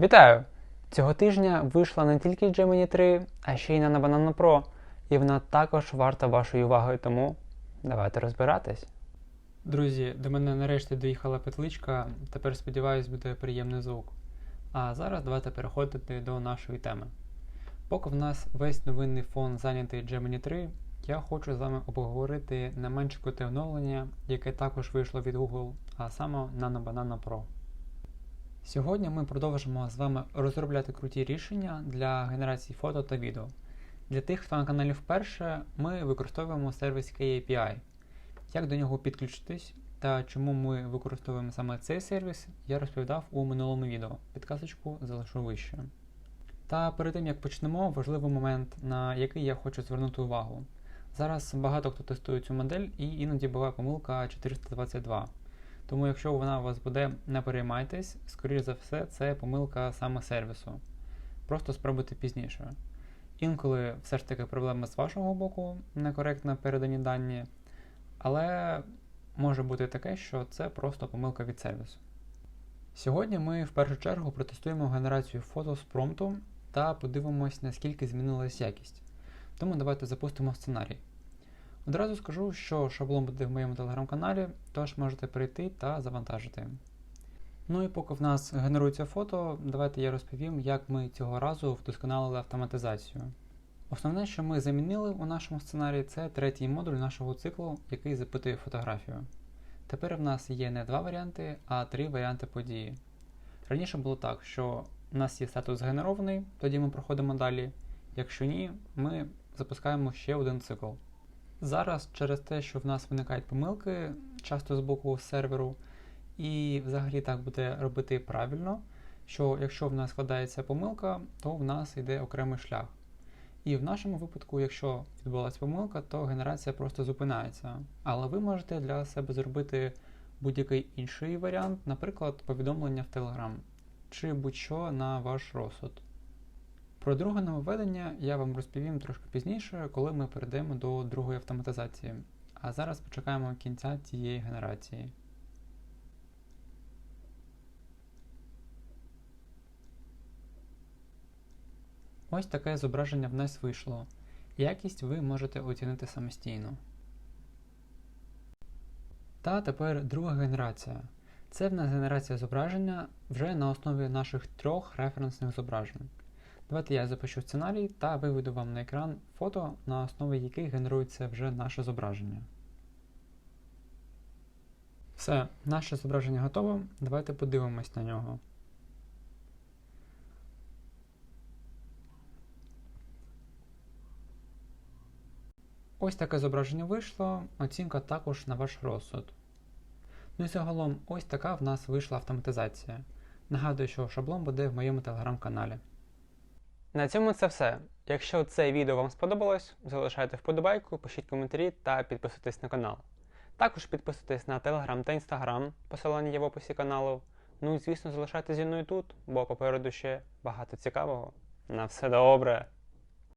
Вітаю! Цього тижня вийшла не тільки Gemini 3, а ще й Nano Banana Pro, і вона також варта вашої уваги, тому давайте розбиратись. Друзі, до мене нарешті доїхала петличка, тепер сподіваюсь, буде приємний звук. А зараз давайте переходити до нашої теми. Поки в нас весь новинний фон зайнятий Gemini 3, я хочу з вами обговорити не менш круте оновлення, яке також вийшло від Google, а саме Nano Banana Pro. Сьогодні ми продовжимо з вами розробляти круті рішення для генерації фото та відео. Для тих, хто на каналі вперше, ми використовуємо сервіс KAPI. Як до нього підключитись та чому ми використовуємо саме цей сервіс, я розповідав у минулому відео. Підказочку залишу вище. Та перед тим як почнемо, важливий момент, на який я хочу звернути увагу. Зараз багато хто тестує цю модель і іноді буває помилка 422. Тому, якщо вона у вас буде, не переймайтесь, скоріш за все, це помилка саме сервісу. Просто спробуйте пізніше. Інколи все ж таки проблема з вашого боку, некоректно передані дані, але може бути таке, що це просто помилка від сервісу. Сьогодні ми в першу чергу протестуємо генерацію фото з промпту та подивимось, наскільки змінилась якість. Тому давайте запустимо сценарій. Одразу скажу, що шаблон буде в моєму телеграм-каналі, тож можете прийти та завантажити. Ну і поки в нас генерується фото, давайте я розповім, як ми цього разу вдосконалили автоматизацію. Основне, що ми замінили у нашому сценарії, це третій модуль нашого циклу, який запитує фотографію. Тепер в нас є не два варіанти, а три варіанти події. Раніше було так, що у нас є статус згенерований, тоді ми проходимо далі. Якщо ні, ми запускаємо ще один цикл. Зараз через те, що в нас виникають помилки часто з боку серверу, і взагалі так буде робити правильно, що якщо в нас складається помилка, то в нас йде окремий шлях. І в нашому випадку, якщо відбулася помилка, то генерація просто зупинається. Але ви можете для себе зробити будь-який інший варіант, наприклад, повідомлення в Telegram, чи будь-що на ваш розсуд. Про друге нововведення я вам розповім трошки пізніше, коли ми перейдемо до другої автоматизації. А зараз почекаємо кінця цієї генерації. Ось таке зображення в нас вийшло. Якість ви можете оцінити самостійно. Та тепер друга генерація. Це в нас генерація зображення вже на основі наших трьох референсних зображень. Давайте я запишу сценарій та виведу вам на екран фото, на основі яких генерується вже наше зображення. Все, наше зображення готове. Давайте подивимось на нього. Ось таке зображення вийшло, оцінка також на ваш розсуд. Ну і загалом, ось така в нас вийшла автоматизація. Нагадую, що шаблон буде в моєму телеграм-каналі. На цьому це все. Якщо це відео вам сподобалось, залишайте вподобайку, пишіть коментарі та підписуйтесь на канал. Також підписуйтесь на телеграм та інстаграм, посилання є в описі каналу. Ну і звісно, залишайтеся зі мною тут, бо попереду ще багато цікавого. На все добре!